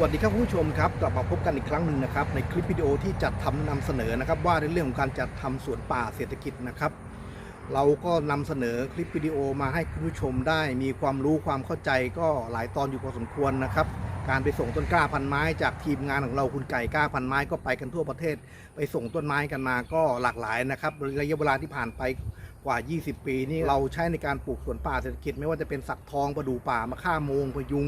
สวัสดีครับผู้ชมครับกลับมาพบกันอีกครั้งหนึ่งนะครับในคลิปวิดีโอที่จัดทำนำเสนอนะครับว่าในเรื่องของการจัดทำสวนป่าเศรษฐกิจนะครับ เราก็นำเสนอคลิปวิดีโอมาให้คุณผู้ชมได้มีความรู้ความเข้าใจก็หลายตอนอยู่พอสมควรนะครับ การไปส่งต้นกล้าพันไม้ จากทีมงานของเราคุณไก่กล้าพันไม้ก็ไปกันทั่วประเทศ ไปส่งต้นไม้กันมาก็หลากหลายนะครับระยะเวลาที่ผ่านไป กว่า 20 ปีนี่เราใช้ในการปลูกสวนป่าเศรษฐกิจ ไม่ว่าจะเป็นสักทองประดูป่ามะข่าโมงพยุง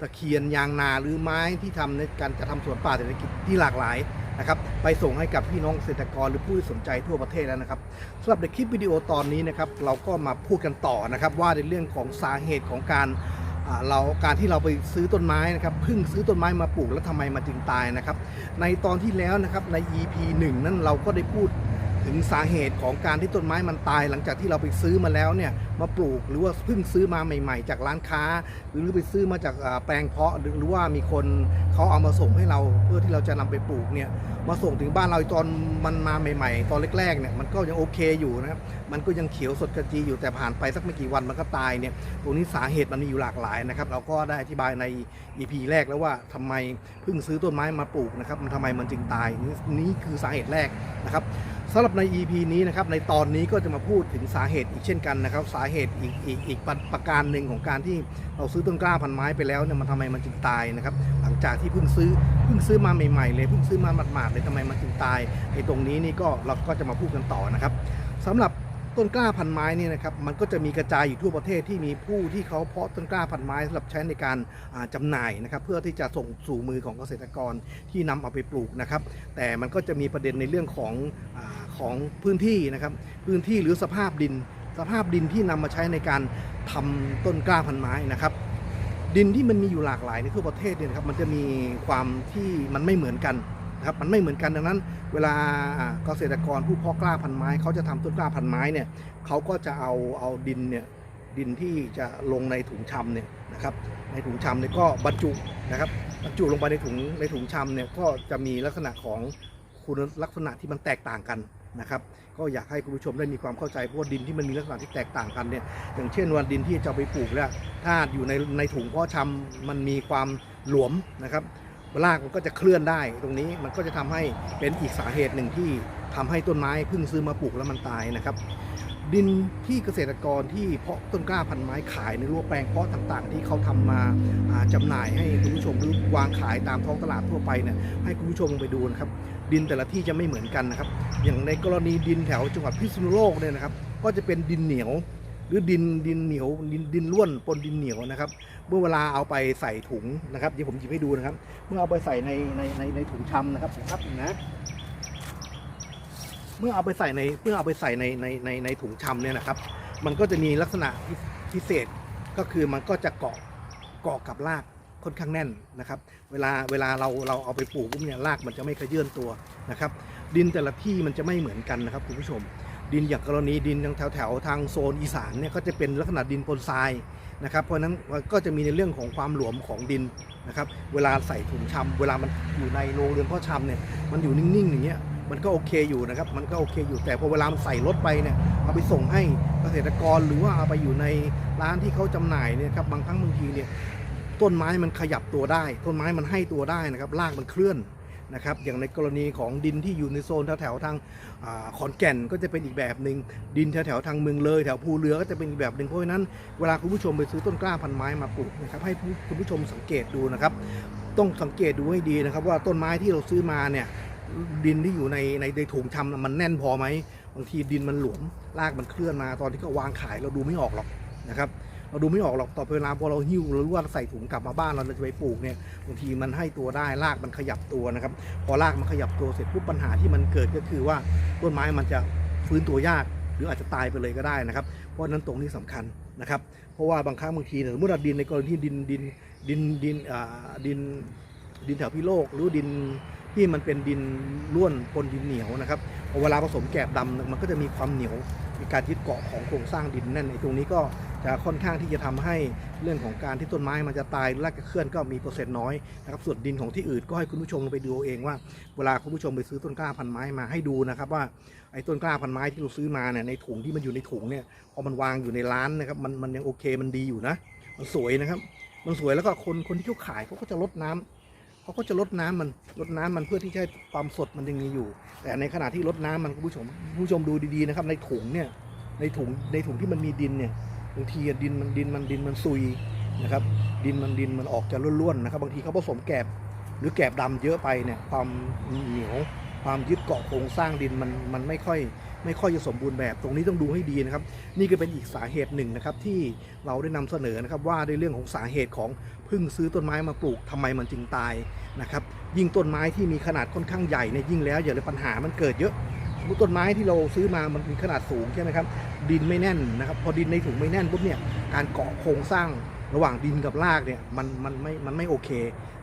ตะเคียนยางนาหรือไม้ที่ทำในการจะทำสวนป่าเศรษฐกิจที่หลากหลายนะครับไปส่งให้กับพี่น้องเกษตรกรหรือผู้ที่สนใจทั่วประเทศแล้วนะครับสำหรับในคลิปวิดีโอตอนนี้นะครับเราก็มาพูดกันต่อนะครับว่าในเรื่องของสาเหตุของการอ่าเราการที่เราไปซื้อต้นไม้นะครับเพิ่งซื้อต้นไม้มาปลูกแล้วทำไมมันจึงตายนะครับในตอนที่แล้วนะครับใน EP 1 นั้นเราก็ได้พูด ถึงสาเหตุของการที่ต้นไม้มันตาย หลังจากที่เราไปซื้อมาแล้วเนี่ยมาปลูกหรือว่าเพิ่งซื้อมาใหม่ ๆ จากร้านค้า หรือไปซื้อมาจากแปลงเพาะหรือหรือว่ามีคนเขาเอามาส่งให้เราเพื่อที่เราจะนำไปปลูกเนี่ยมาส่งถึงบ้านเราตอนมันมาใหม่ ๆ ตอนแรกๆเนี่ยมันก็ยังโอเคอยู่นะครับมันก็ยังเขียวสดกระจีอยู่แต่ผ่านไปสักไม่กี่วันมันก็ตายเนี่ยตรงนี้สาเหตุมันมีอยู่หลากหลายนะครับเราก็ได้อธิบายใน EP แรกแล้วว่าทำไมเพิ่งซื้อต้นไม้มาปลูกนะครับมันทำไมมันจึงตายนี่คือสาเหตุแรกนะครับ สำหรับใน EP นี้นะครับในตอนนี้ก็จะมาพูดถึงสาเหตุอีกเช่นกันนะครับ สาเหตุอีกอีกอีกประประการหนึ่งของการที่เราซื้อต้นกล้าพันไม้ไปแล้วเนี่ยมันทำไมมันจึงตายนะครับ หลังจากที่เพิ่งซื้อเพิ่งซื้อมาใหม่ๆเลยเพิ่งซื้อมาหมาดๆเลยทำไมมันจึงตายไอ้ตรงนี้นี่ก็เราก็จะมาพูดกันต่อนะครับสำหรับต้นกล้าพันไม้นี่นะครับมันก็จะมีกระจายอยู่ทั่วประเทศที่มีผู้ที่เขาเพาะต้นกล้าพันไม้สำหรับใช้ในการอ่าจำหน่ายนะครับเพื่อที่จะส่งสู่มือของเกษตรกรที่นำเอาไปปลูกนะครับแต่มันก็จะมีประเด็นในเรื่องของอา ของพื้นที่นะครับ พื้นที่หรือสภาพดิน สภาพดินที่นำมาใช้ในการทำต้นกล้าพันไม้นะครับ ดินที่มันมีอยู่หลากหลายในทั่วประเทศเนี่ยครับมันจะมีความที่มันไม่เหมือนกันนะครับมันไม่เหมือนกันดังนั้น เวลาเกษตรกรผู้เพาะกล้าพันไม้เขาจะทำต้นกล้าพันไม้เนี่ยเขาก็จะเอาเอาดินเนี่ยดินที่จะลงในถุงชำเนี่ยนะครับในถุงชำเนี่ยก็บรรจุนะครับบรรจุลงไปในถุงในถุงชำเนี่ยก็จะมีลักษณะของคุณลักษณะที่มันแตกต่างกัน นะครับก็อยากให้คุณผู้ชมได้มีความเข้าใจเพราะว่าดินที่มันมีลักษณะที่แตกต่างกันเนี่ยอย่างเช่นวันดินที่จะเอาไปปลูกแล้วถ้าอยู่ในในถุงเพาะชำมันมีความหลวมนะครับรากมันก็จะเคลื่อนได้ตรงนี้มันก็จะทำให้เป็นอีกสาเหตุหนึ่งที่ ทำให้ต้นไม้เพิ่งซื้อมาปลูกแล้วมันตายนะครับ ดินที่เกษตรกรที่เพาะต้นกล้าพันไม้ขายในรั้วแปลงเพาะต่างๆ ที่เขาทำมาอ่าจำหน่ายให้คุณผู้ชมหรือวางขายตามท้องตลาดทั่วไปเนี่ยให้คุณผู้ชมไปดูนะครับ ดินแต่ละที่จะไม่เหมือนกันนะครับ อย่างในกรณีดินแถวจังหวัดพิษณุโลกเนี่ยนะครับ ก็จะเป็นดินเหนียวหรือดินดินเหนียวดินดินร่วนปนดินเหนียวนะครับ เมื่อเวลาเอาไปใส่ถุงนะครับเดี๋ยวผมหยิบให้ดูนะครับ เมื่อเอาไปใส่ในในในในถุงชำนะครับนะครับนะ เมื่อเอาไปใส่ในเมื่อเอาไปใส่ในในในในถุงชำเนี่ยนะครับ มันก็จะมีลักษณะพิเศษก็คือมันก็จะเกาะเกาะกับรากค่อนข้างแน่นนะครับ เวลาเวลาเราเราเอาไปปลูกปุ๊บเนี่ยรากมันจะไม่ขยื่นตัวนะครับ ดินแต่ละที่มันจะไม่เหมือนกันนะครับคุณผู้ชม ดินอย่างกรณีดินทางแถวแถวทางโซนอีสานเนี่ยก็จะเป็นลักษณะดินปนทรายนะครับ เพราะฉะนั้นก็จะมีในเรื่องของความหลวมของดินนะครับ เวลาใส่ถุงชำเวลามันอยู่ในโรงเรือนพ่อชำเนี่ยมันอยู่นิ่งๆอย่างเงี้ย มันก็โอเคอยู่นะครับมันก็โอเคอยู่แต่พอเวลามันใส่รถไปเนี่ยเอาไปส่งให้เกษตรกรหรือว่าเอาไปอยู่ในร้านที่เขาจำหน่ายเนี่ยครับบางครั้งบางทีเนี่ยต้นไม้มันขยับตัวได้ ต้นไม้มันให้ตัวได้นะครับรากมันเคลื่อนนะครับอย่างในกรณีของดินที่อยู่ในโซนแถวๆทางอขอนแก่นก็จะเป็นอีกแบบหนึ่งดินแถวๆทางเมืองเลยแถวภูเรือก็จะเป็นอีกแบบหนึ่งเพราะฉะนั้นเวลาคุณผู้ชมไปซื้อต้นกล้าพันไม้มาปลูกนะครับให้คุณผู้ชมสังเกตดูนะครับต้องสังเกตดูให้ดีนะครับว่าต้นไม้ที่เราซื้อมาเนี่ย ดินที่อยู่ในในในถุงชำมันแน่นพอไหมบางทีดินมันหลวมรากมันเคลื่อนมาตอนที่เขาวางขายเราดูไม่ออกหรอกนะครับเราดูไม่ออกหรอกต่อไปเวลาพอเราหิ้วหรือว่าใส่ถุงกลับมาบ้านเราจะไปปลูกเนี่ยบางทีมันให้ตัวได้รากมันขยับตัวนะครับ พอรากมันขยับตัวเสร็จปุ๊บปัญหาที่มันเกิดก็คือว่าต้นไม้มันจะฟื้นตัวยาก หรืออาจจะตายไปเลยก็ได้นะครับ เพราะฉะนั้นตรงนี้สำคัญนะครับ เพราะว่าบางครั้งบางทีเนี่ยสมมติว่าดินในกรณีดินดินดินดินดินดินแถวพิโลกหรือดิน ที่มันเป็นดินร่วนปนดินเหนียวนะครับเวลาผสมแกลบดำมันก็จะมีความเหนียวมีการยึดเกาะของโครงสร้างดินแน่นในตรงนี้ก็จะค่อนข้างที่จะทำให้เรื่องของการที่ต้นไม้มันจะตายรากจะเคลื่อนก็มีเปอร์เซ็นต์น้อยนะครับส่วนดินของที่อื่นก็ให้คุณผู้ชมไปดูเองว่า เวลาคุณผู้ชมไปซื้อต้นกล้าพันไม้มาให้ดูนะครับว่าไอ้ต้นกล้าพันไม้ที่เราซื้อมาเนี่ยในถุงที่มันอยู่ในถุงเนี่ยพอมันวางอยู่ในร้านนะครับมันมันยังโอเคมันดีอยู่นะ มันสวยนะครับ มันสวยแล้วก็คนคนที่เขาขายเขาก็จะลดน้ำ เขาก็จะลดน้ำมันลดน้ำมันเพื่อที่จะให้ความสดมันยังมีอยู่ แต่ในขณะที่ลดน้ำมันคุณผู้ชมผู้ชมดูดีๆนะครับ ในถุงเนี่ยในถุงในถุงที่มันมีดินเนี่ยบางทีดินมันดินมันดินมันซุยนะครับ ดินมันดินมันออกจะร่วนๆนะครับ บางทีเขาผสมแกบหรือแกบดำเยอะไปเนี่ยความเหนียวความยึดเกาะโครงสร้างดินมันมันไม่ค่อย ไม่ค่อยจะสมบูรณ์แบบตรงนี้ต้องดูให้ดีนะครับ นี่ก็เป็นอีกสาเหตุหนึ่งนะครับที่เราได้นำเสนอนะครับว่าในเรื่องของสาเหตุของพึ่งซื้อต้นไม้มาปลูกทำไมมันจึงตายนะครับยิ่งต้นไม้ที่มีขนาดค่อนข้างใหญ่เนี่ยยิ่งแล้วอย่าเลยปัญหามันเกิดเยอะสมมติต้นไม้ที่เราซื้อมามันมีขนาดสูงใช่ไหมครับดินไม่แน่นนะครับพอดินในถุงไม่แน่นปุ๊บเนี่ยการเกาะโครงสร้างระหว่างดินกับรากเนี่ยมันมันไม่มันไม่โอเค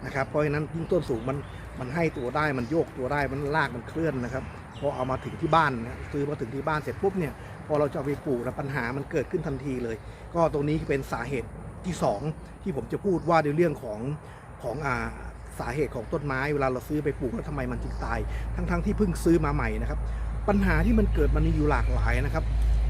นะครับเพราะฉะนั้นยิ่งต้นสูงมันมันให้ตัวได้มันโยกตัวได้มันรากมันเคลื่อนนะครับ พอเอามาถึงที่บ้านนะซื้อมาถึงที่บ้านเสร็จปุ๊บเนี่ยพอเราจะเอาไปปลูกแล้วปัญหามันเกิดขึ้นทันทีเลย ก็ตรงนี้เป็นสาเหตุที่สองที่ผมจะพูดว่าในเรื่องของของอ่าสาเหตุของต้นไม้เวลาเราซื้อไปปลูกแล้วทำไมมันจึงตาย ทั้งๆที่เพิ่งซื้อมาใหม่นะครับ ปัญหาที่มันเกิดมันมีอยู่หลากหลายนะครับ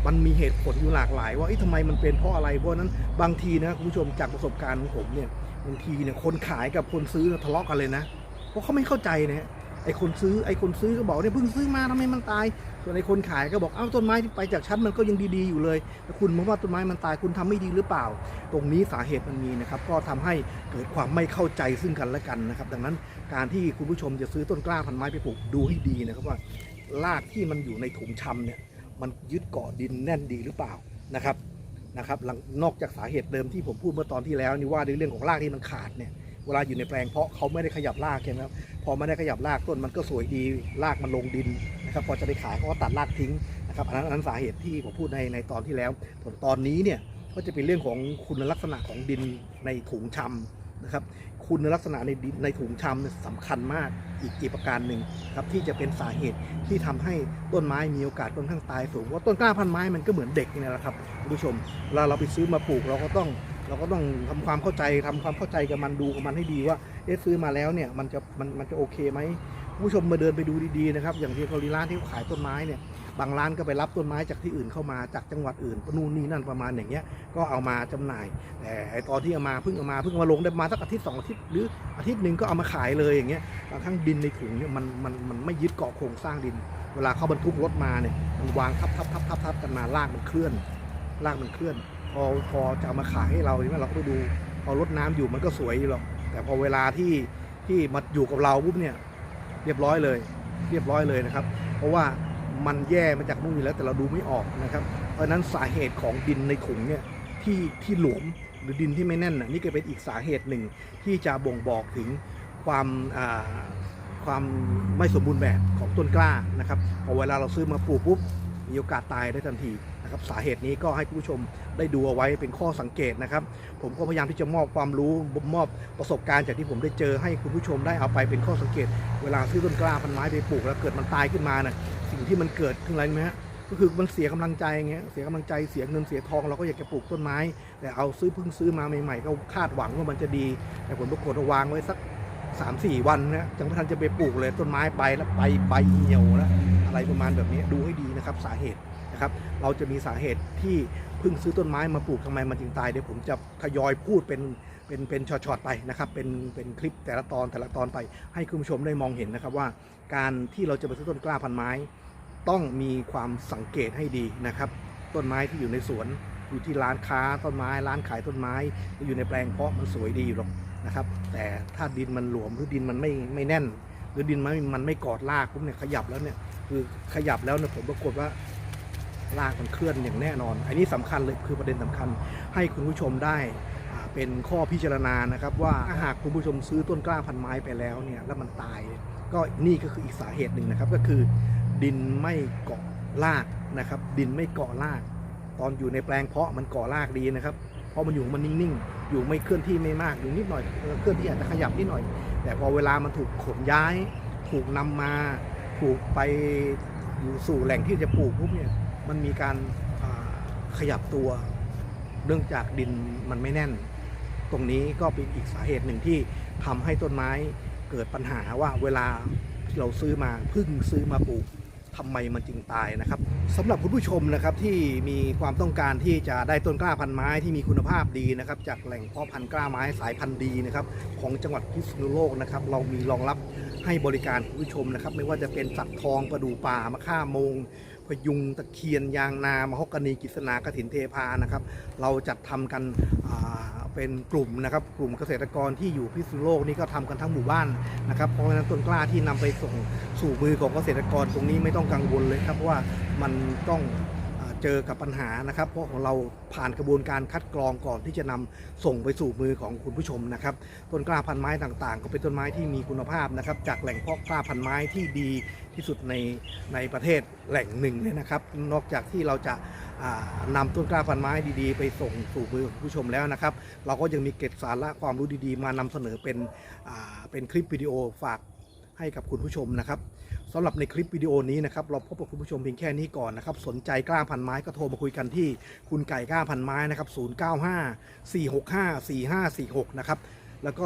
มันมีเหตุผลอยู่หลากหลาย ว่าเอ๊ะทำไมมันเป็นเพราะอะไรเพราะนั้นบางทีนะคุณผู้ชมจากประสบการณ์ของผมเนี่ยบางทีเนี่ยคนขายกับคนซื้อเนี่ยทะเลาะกันเลยนะเพราะเขาไม่เข้าใจนะ ไอ้คนซื้อไอ้คนซื้อก็บอกเนี่ยเพิ่งซื้อมาทำไมมันตาย ส่วนไอ้คนขายก็บอกเอ้าต้นไม้ที่ไปจากชั้นมันก็ยังดีๆอยู่เลยแต่คุณมาว่าต้นไม้มันตายคุณทำไม่ดีหรือเปล่า ตรงนี้สาเหตุมันมีนะครับก็ทำให้เกิดความไม่เข้าใจซึ่งกันและกันนะครับ ดังนั้นการที่คุณผู้ชมจะซื้อต้นกล้าพันไม้ไปปลูกดูให้ดีนะครับว่ารากที่มันอยู่ในถุงชำเนี่ยมันยึดเกาะดินแน่นดีหรือเปล่านะครับนะครับนอกจากสาเหตุเดิมที่ผมพูดเมื่อตอนที่แล้วนี่ว่าในเรื่องของรากที่มันขาดเนี่ย เวลาอยู่ในแปลงเพราะเขาไม่ได้ขยับรากใช่ไหมครับพอไม่ได้ขยับรากต้นมันก็สวยดีรากมันลงดินนะครับพอจะไปขายเขาก็ตัดรากทิ้งนะครับอันนั้นอันนั้นสาเหตุที่ผมพูดในในตอนที่แล้วส่วนตอนนี้เนี่ยก็จะเป็นเรื่องของคุณลักษณะของดินในถุงชำนะครับคุณลักษณะในดินในถุงชำเนี่ยสำคัญมากอีกอีกประการหนึ่งครับที่จะเป็นสาเหตุที่ทำให้ต้นไม้มีโอกาสค่อนข้างตายสูงเพราะต้นกล้าพันไม้มันก็เหมือนเด็กนี่แหละครับคุณผู้ชมเวลาเราไปซื้อมาปลูกเราก็ต้อง เราก็ต้องทำความเข้าใจทำความเข้าใจกับมันดูกับมันให้ดีว่าเอ๊ะซื้อมาแล้วเนี่ยมันจะมันมันจะโอเคไหมผู้ชมมาเดินไปดูดีๆนะครับอย่างที่เขาลีร้านที่เขาขายต้นไม้เนี่ยบางร้านก็ไปรับต้นไม้จากที่อื่นเข้ามาจากจังหวัดอื่นนู่นนี่นั่นประมาณอย่างเงี้ยก็เอามาจำหน่าย แต่ไอตอนที่เอามาเพิ่งเอามาเพิ่งมาลงได้มาสักอาทิตย์สองอาทิตย์หรืออาทิตย์หนึ่งก็เอามาขายเลยอย่างเงี้ยบางครั้งดินในถุงเนี่ยมันมันมันไม่ยึดเกาะโครงสร้างดิน เวลาเขาบรรทุกรถมาเนี่ยมันวางทับทับทับทับทับกันมาลากมันเคลื่อนลากมันเคลื่อน พอพอจะเอามาขายให้เราใช่ไหมเราก็ไปดูพอรดน้ำอยู่มันก็สวยอยู่หรอกแต่พอเวลาที่ที่มาอยู่กับเราปุ๊บเนี่ยเรียบร้อยเลย เรียบร้อยเลยนะครับ เพราะว่ามันแย่มาจากนู่นอยู่แล้วแต่เราดูไม่ออกนะครับ เพราะนั้นสาเหตุของดินในถุงเนี่ยที่ที่หลวมหรือดินที่ไม่แน่นน่ะนี่ก็เป็นอีกสาเหตุหนึ่งที่จะบ่งบอกถึงความความไม่สมบูรณ์แบบของต้นกล้านะครับพอเวลาเราซื้อมาปลูกปุ๊บ มีโอกาสตายได้ทันทีนะครับสาเหตุนี้ก็ให้ผู้ชมได้ดูเอาไว้เป็นข้อสังเกตนะครับ ผมก็พยายามที่จะมอบความรู้มอบประสบการณ์จากที่ผมได้เจอให้คุณผู้ชมได้เอาไปเป็นข้อสังเกต เวลาซื้อต้นกล้าพันไม้ไปปลูกแล้วเกิดมันตายขึ้นมาน่ะสิ่งที่มันเกิดขึ้นอะไรไหมฮะก็คือมันเสียกำลังใจไงเสียกำลังใจเสียเงินเสียทองเราก็อยากจะปลูกต้นไม้ แต่เอาซื้อเพิ่งซื้อมาใหม่ๆก็คาดหวังว่ามันจะดี แต่ผลปรากฏวางไว้สัก สามสี่วันนะจังไม่ทันจะไปปลูกเลยต้นไม้ไปแล้วไปใบเหี่ยวแล้วอะไรประมาณแบบนี้ดูให้ดีนะครับสาเหตุนะครับ เราจะมีสาเหตุที่เพิ่งซื้อต้นไม้มาปลูกทำไมมันจึงตายเดี๋ยวผมจะทยอยพูดเป็นเป็นเป็นช็อตๆไปนะครับเป็นเป็นคลิปแต่ละตอนแต่ละตอนไป ให้คุณผู้ชมได้มองเห็นนะครับว่า การที่เราจะไปซื้อต้นกล้าพันไม้ ต้องมีความสังเกตให้ดีนะครับ ต้นไม้ที่อยู่ในสวนอยู่ที่ร้านค้าต้นไม้ ร้านขายต้นไม้อยู่ในแปลงเพาะมันสวยดีอยู่หรอก นะครับ แต่ถ้าดินมันหลวมหรือดินมันไม่ไม่แน่น หรือดินมันมันไม่กอดรากปุ๊บเนี่ยขยับแล้วเนี่ยคือขยับแล้วเนี่ยผมปรากฏว่ารากมันเคลื่อนอย่างแน่นอน อันนี้สำคัญเลยคือประเด็นสำคัญ ให้คุณผู้ชมได้เป็นข้อพิจารณานะครับว่าถ้าหากคุณผู้ชมซื้อต้นกล้าพันไม้ไปแล้วเนี่ยแล้วมันตาย ก็นี่ก็คืออีกสาเหตุหนึ่งนะครับ ก็คือ ดินไม่เกาะรากนะครับ ดินไม่เกาะราก ตอนอยู่ในแปลงเพาะมันเกาะรากดีนะครับ เพราะมันอยู่มันนิ่งๆ อยู่ไม่เคลื่อนที่ไม่มากอยู่นิดหน่อยเคลื่อนที่อาจจะขยับนิดหน่อย แต่พอเวลามันถูกขนย้าย ถูกนำมาถูกไปอยู่สู่แหล่งที่จะปลูกปุ๊บเนี่ยมันมีการขยับตัวเนื่องจากดินมันไม่แน่น ตรงนี้ก็เป็นอีกสาเหตุหนึ่งที่ทำให้ต้นไม้เกิดปัญหาว่าเวลาเราซื้อมาพึ่งซื้อมาปลูก ทำไมมันจึงตายนะครับสำหรับคุณผู้ชมนะครับที่มีความต้องการที่จะได้ต้นกล้าพันไม้ที่มีคุณภาพดีนะครับจากแหล่งเพาะพันธุ์กล้าไม้สายพันธุ์ดีนะครับของจังหวัดพิษณุโลกนะครับเรามีรองรับให้บริการคุณผู้ชมนะครับ ไม่ว่าจะเป็นสักทองประดูป่ามะข่าโมงพยุงตะเคียนยางนามะฮอกกานีกิษณากระถินเทพานะครับ เราจัดทำกันอ่า เป็นกลุ่มนะครับกลุ่มเกษตรกรที่อยู่พิษณุโลกนี่ก็ทำกันทั้งหมู่บ้านนะครับเพราะฉะนั้นต้นกล้าที่นำไปส่งสู่มือของเกษตรกรตรงนี้ไม่ต้องกังวลเลยครับว่ามันต้อง เจอกับปัญหานะครับ เพราะของเราผ่านกระบวนการคัดกรองก่อนที่จะนำส่งไปสู่มือของคุณผู้ชมนะครับต้นกล้าพันไม้ต่างๆ ก็เป็นต้นไม้ที่มีคุณภาพนะครับ จากแหล่งเพาะกล้าพันไม้ที่ดีที่สุดในในประเทศแหล่งหนึ่งเลยนะครับ นอกจากที่เราจะอ่านำต้นกล้าพันไม้ดีๆ ไปส่งสู่มือของผู้ชมแล้วนะครับ เราก็ยังมีเกร็ดสาระความรู้ดีๆ มานำเสนอเป็นเป็นคลิปวิดีโอฝากให้กับคุณผู้ชมนะครับ สำหรับในคลิปวิดีโอนี้นะครับเราพบกับคุณผู้ชมเพียงแค่นี้ก่อนนะครับสนใจกล้าพันไม้ก็โทรมาคุยกันที่คุณไก่กล้าพันไม้นะครับ 095 465 4546 นะครับแล้วก็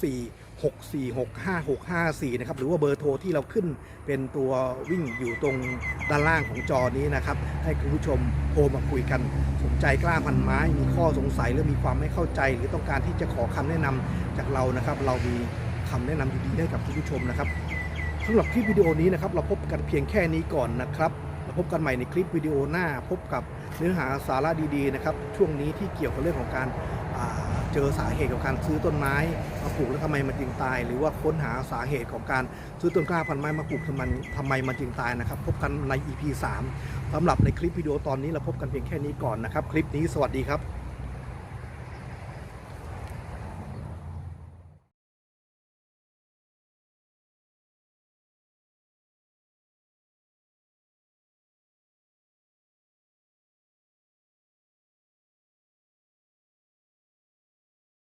094 646 5654 นะครับ หรือว่าเบอร์โทรที่เราขึ้นเป็นตัววิ่งอยู่ตรงด้านล่างของจอนี้นะครับ ให้คุณผู้ชมโทรมาคุยกันสนใจกล้าพันไม้ มีข้อสงสัยหรือมีความไม่เข้าใจ หรือต้องการที่จะขอคำแนะนำจากเรานะครับ เรามีคำแนะนำดีๆให้กับคุณผู้ชมนะครับ สำหรับคลิปวิดีโอนี้นะครับเราพบกันเพียงแค่นี้ก่อนนะครับเราพบกันใหม่ในคลิปวิดีโอหน้า พบกับเนื้อหาสาระดีๆนะครับช่วงนี้ที่เกี่ยวกับเรื่องของการาเจอสาเหตุของการซื้อต้นไม้มาปลูกแล้วทำไมมันจึงตาย หรือว่าค้นหาสาเหตุของการซื้อต้นกล้าพันไม้มาปลูกทำไมทำไมมันจึงตายนะครับ พบกันใน EP 3สำหรับในคลิปวิดีโอตอนนี้เราพบกันเพียงแค่นี้ก่อนนะครับ คลิปนี้สวัสดีครับ